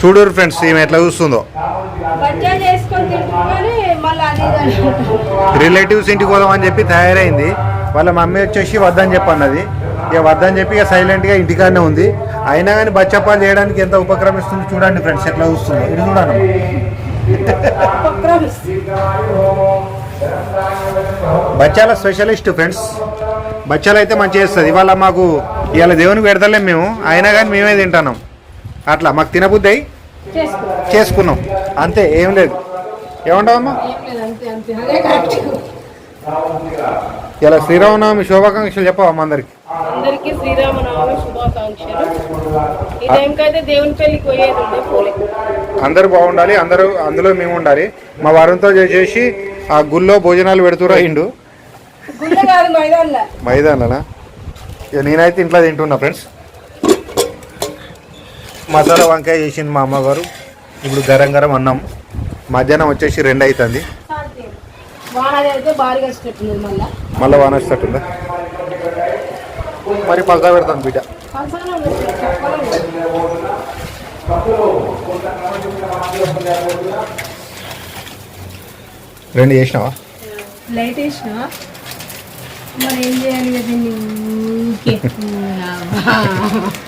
చూడరు ఫ్రెండ్స్ ఈమె ఎట్లా చూస్తుందో. రిలేటివ్స్ ఇంటికి పోదామని చెప్పి తయారైంది. వాళ్ళ మమ్మీ వచ్చేసి వద్దని చెప్పి అన్నది ఇక వద్దని చెప్పి ఇక సైలెంట్గా ఇంటికాడనే ఉంది. అయినా కానీ బచ్చప్పాలు చేయడానికి ఎంత ఉపక్రమిస్తుంది చూడండి ఫ్రెండ్స్ ఎట్లా చూస్తుందో. ఇది చూడండి బచ్చాల స్పెషలిస్ట్ ఫ్రెండ్స్. బచ్చాలు అయితే మంచిగా చేస్తుంది. ఇవాళ మాకు ఇవాళ దేవునికి పెడతలేం మేము. అయినా కానీ మేమే తింటున్నాం. అట్లా మాకు తినబుద్ధి అయి చేసుకో చేసుకున్నాం. అంతే ఏం లేదు. ఏమంటావమ్మా? ఇలా శ్రీరామనవమి శుభాకాంక్షలు చెప్పవమ్మా అందరికి? అందరికీ శ్రీరామనవమి శుభాకాంక్షలు. ఈ టైంకి అయితే దేవుని పెళ్ళికి పోయేది ఉండే పోలే. అందరూ బాగుండాలి అందరూ అందులో మేము ఉండాలి. మా వారంతో చేసి ఆ గుళ్ళో భోజనాలు పెడుతురా ఇండు గుళ్ళ కాదు మైదాన్లో. మైదాననా ఇక నేనైతే ఇంట్లో తింటున్నా ఫ్రెండ్స్. మసాలా వంకాయ చేసింది మా అమ్మగారు. ఇప్పుడు గరం గరం అన్నం. మధ్యాహ్నం వచ్చేసి రెండు అవుతుంది వాన వచ్చేటట్టుంది మళ్ళా మళ్ళీ వానొస్తట్టుందా? మరి పక్కా పెడతాను బిడ్డ. రెండు చేసినావా? లైట్ వేసిన మరి ఏం చేయాలి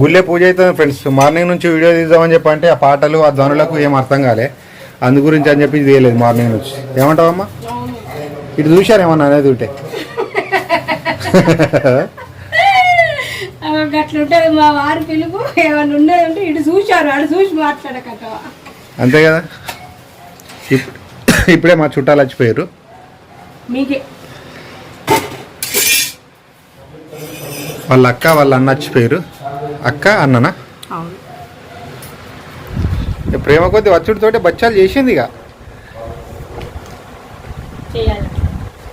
గుళ్ళే పూజ అవుతుంది ఫ్రెండ్స్. మార్నింగ్ నుంచి వీడియో తీద్దామని చెప్పి అంటే ఆ పాటలు ఆ ధ్వనులకు ఏం అర్థం కాలే. అందు గురించి అని చెప్పి తీయలేదు మార్నింగ్ నుంచి. ఏమంటావమ్మా? ఇటు చూశారు ఏమన్నా అనేది ఉంటే? అట్లా ఉంటుంది మా వారి పిలుపు. ఏమన్నా ఉండేదంటే ఇటు చూశారు అటు చూసి మాట్లాడకట. అంతే కదా? ఇప్- ఇప్పుడే మా చుట్టాలు వచ్చిపోయారు. మీకే. వాళ్ళ అక్క వాళ్ళ అన్న వచ్చిపోయారు. అక్క అన్ననా? ప్రేమ కొద్ది వచ్చుడితోటి బచ్చాలు చేసింది ఇక.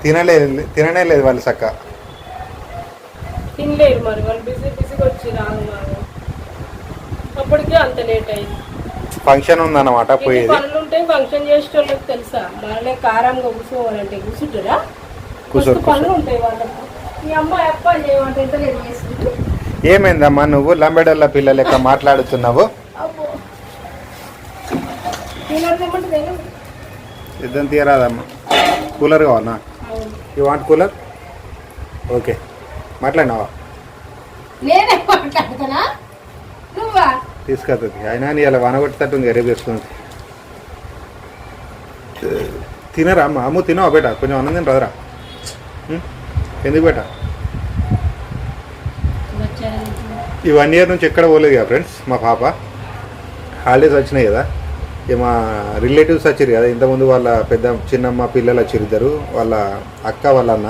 తినలేదు తిననే లేదు వాళ్ళు చక్క తినలేరు మరి వాళ్ళు బిజీ బిజీగా వచ్చి రాను అప్పటికే అంత లేట్ అయింది. ఫంక్షన్ ఉందన్నమాట పోయేది. పనులు ఉంటే ఫంక్షన్ చేసేటోళ్ళకి తెలుసా? కారంగా కూర్చోవాలంటే కూర్చుంటారా? మస్తు పనులు ఉంటాయి వాళ్ళకి. మీ అమ్మాయి అప్ప చేయమంటే ఎంత లేదు చేసుకుంటూ ఏమైందమ్మా నువ్వు? లంబెడల్ల పిల్ల లెక్క మాట్లాడుతున్నావు. ఇద్దరు తీయరాదమ్మా. కూలర్ కావాలనా? అవును. You want cooler? ఓకే మాట్లాడినావా? తీసుకొస్తుంది అయినా నీ అలా వనగొట్టేటట్టుంది రేపు వేసుకుంది తినరా అమ్మ? అమ్ము తినవా బేట? కొంచెం అన్నం తిని రాదురా? ఎందుకు బేట? ఈ వన్ ఇయర్ నుంచి ఎక్కడ పోలేదు కదా ఫ్రెండ్స్ మా పాప. హాలిడేస్ వచ్చినాయి కదా. ఇక మా రిలేటివ్స్ వచ్చారు కదా ఇంతకుముందు వాళ్ళ పెద్ద చిన్నమ్మ పిల్లలు వచ్చారు ఇద్దరు వాళ్ళ అక్క వాళ్ళ అన్న.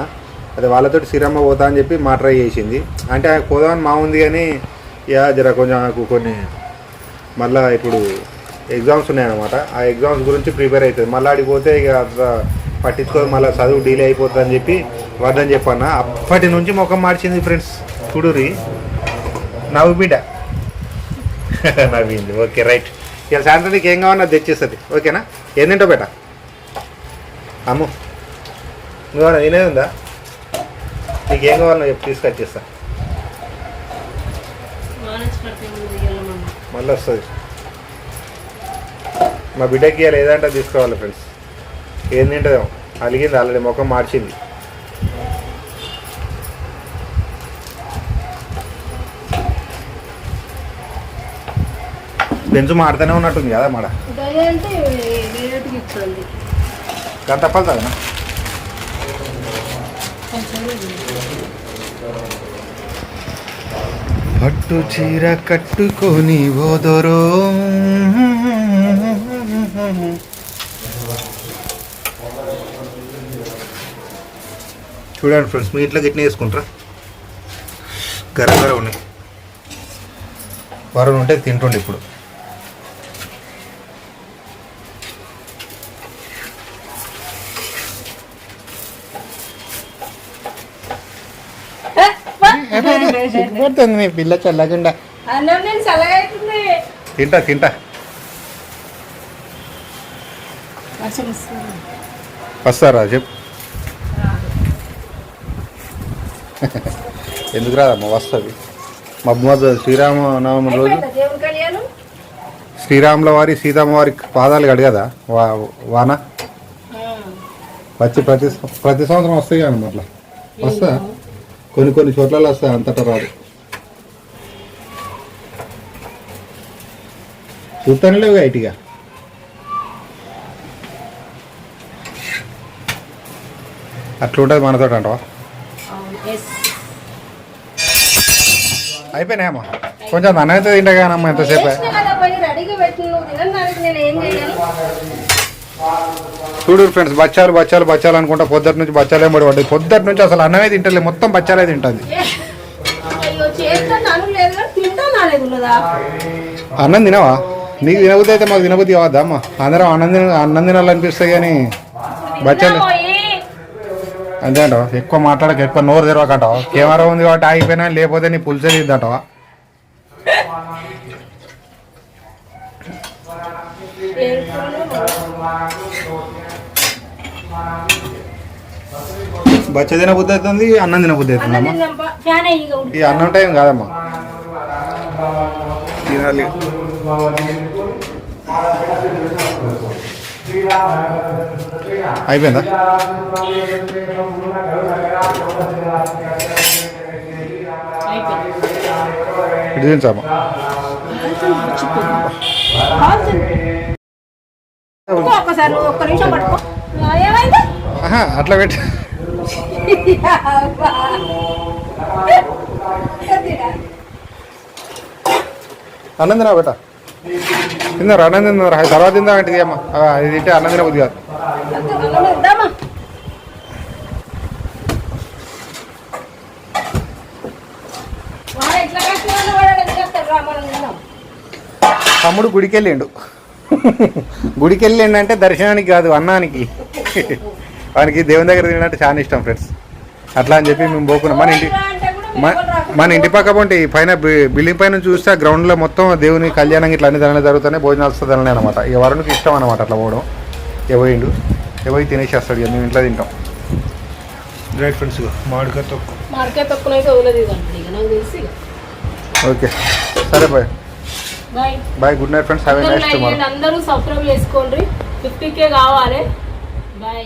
అదే వాళ్ళతో సిరమ్మ పోతా అని చెప్పి మా ట్రై చేసింది. అంటే ఆమె పోదామని మా ఉంది కానీ ఇక జర కొంచెం నాకు కొన్ని మళ్ళా ఇప్పుడు ఎగ్జామ్స్ ఉన్నాయన్నమాట. ఆ ఎగ్జామ్స్ గురించి ప్రిపేర్ అవుతుంది. మళ్ళీ ఆడిపోతే ఇక అంత పట్టించుకొని మళ్ళీ చదువు డీలే అయిపోతుంది అని చెప్పి వద్దని చెప్పన్న. అప్పటి నుంచి ముఖం మార్చింది ఫ్రెండ్స్ చూడురి నవ్వు బిడ్డ నవ్వింది ఓకే రైట్. ఇలా సాయంత్రం నీకు ఏం కావాలో అది తెచ్చేస్తుంది. ఓకేనా? ఏం తింటావు బేట? అమ్ము. నువ్వు తినేది ఉందా? నీకు ఏం కావాలన్నా చెప్పి తీసుకొచ్చేస్తా మళ్ళీ వస్తుంది. మా బిడ్డకి ఇవాళ ఏదంటే తీసుకోవాలి ఫ్రెండ్స్ ఏం తింటుందేమో. అలిగింది ఆల్రెడీ ముఖం మార్చింది. బెంచు మాడుతూనే ఉన్నట్టుంది కదా మాడ. గంట తప్పదు కదా పట్టు చీర కట్టుకొని ఓదరో చూడండి ఫ్రెండ్స్ మీ ఇంట్లో గిట్నే వేసుకుంటారా? గరం గరం ఉన్నాయి. వరుణ్ ఉంటే తింటుండే ఇప్పుడు. సిగ్గుపడుతుంది మీ పిల్ల చల్లకుండా తింటా తింటా. వస్తారా చెప్పు. ఎందుకు రాదమ్మా వస్తుంది. మబ్బు శ్రీరామ నవమి రోజు. శ్రీరాముల వారి సీతమ్మ వారి పాదాలు కడగదా? వా వాన? వచ్చి ప్రతి ప్రతి సంవత్సరం వస్తాయి కానీ అట్లా. వస్తా? కొన్ని కొన్ని చోట్ల వస్తాయి అంతటా రాదు. చూస్తానే లేవు ఐటిగా? అట్లా ఉంటుంది మనతో అంటవా? అయిపోయినాయమ్మా కొంచెం అన్నైతే తింటా కానమ్మా ఎంతసేపు? చూడు ఫ్రెండ్స్ బచ్చాలు బచ్చాలు బచ్చాలు అనుకుంటా పొద్దుటి నుంచి బచ్చాలే పడి పడ్డాయి పొద్దుటి నుంచి అసలు అన్నమే తింటలే మొత్తం బచ్చాలే తింటుంది. అన్నం తినవా? నీకు తినబుద్ధి అయితే మాకు తినబుద్ధి కావద్దా అమ్మ? అందరం అన్నం తిన అన్నం తినాలనిపిస్తాయి కానీ బచ్చాలు అంతే అంటావా? ఎక్కువ మాట్లాడక ఎక్కువ నోరు తెరవకంటావా? కెమెరా ఉంది కాబట్టి ఆగిపోయినా లేకపోతే నీ పులిసే తీద్దంటావా ఏం కూరలు? బచ్చ తినబుద్ధి అవుతుంది అన్నం తినబుద్ధి ఇక ఉడికి. ఈ అన్నం టైం కాదమ్మా. తినాలి. అయిపోయిందా? దించమ్మా పట్టుకో ఒక్కసారి నువ్వు ఒక్క నిమిషం పట్టుకో. ఆ, ఏమైంది? ఆహా, అట్లా పెట్టి. అన్నం బేట తిన్నారు? అన్నం తిన్నారు? అది తర్వాత తిందా అంటే అమ్మా. ఇది తింటే అన్నం తినబుద్ధి కాదు. తమ్ముడు గుడికి వెళ్ళిండు గుడికి వెళ్ళిండు అంటే దర్శనానికి కాదు అన్నానికి. వానికి దేవుని దగ్గర తినంటే చాలా ఇష్టం ఫ్రెండ్స్ అట్లా అని చెప్పి మేము పోకున్నాం. మన ఇంటి మన ఇంటి పక్క పొంటి పైన బిల్డింగ్ పైన చూస్తే ఆ గ్రౌండ్లో మొత్తం దేవుని కళ్యాణం ఇట్లా అన్ని దాని జరుగుతున్నాయి. భోజనాలు వస్తుందని అనమాట ఇక వరుణ్కి ఇష్టం అనమాట అట్లా పోవడం. ఇక పోయి తినేసి వస్తాడు ఇక మేము ఇంట్లో తింటాం. రైట్ ఫ్రెండ్స్ మామిడికాయ తొక్కు. ఓకే. సరే bye. Bye good night friends have a nice tomorrow అందరూ సబ్స్క్రైబ్ చేసుకోండి. 50k కావాలి. బాయ్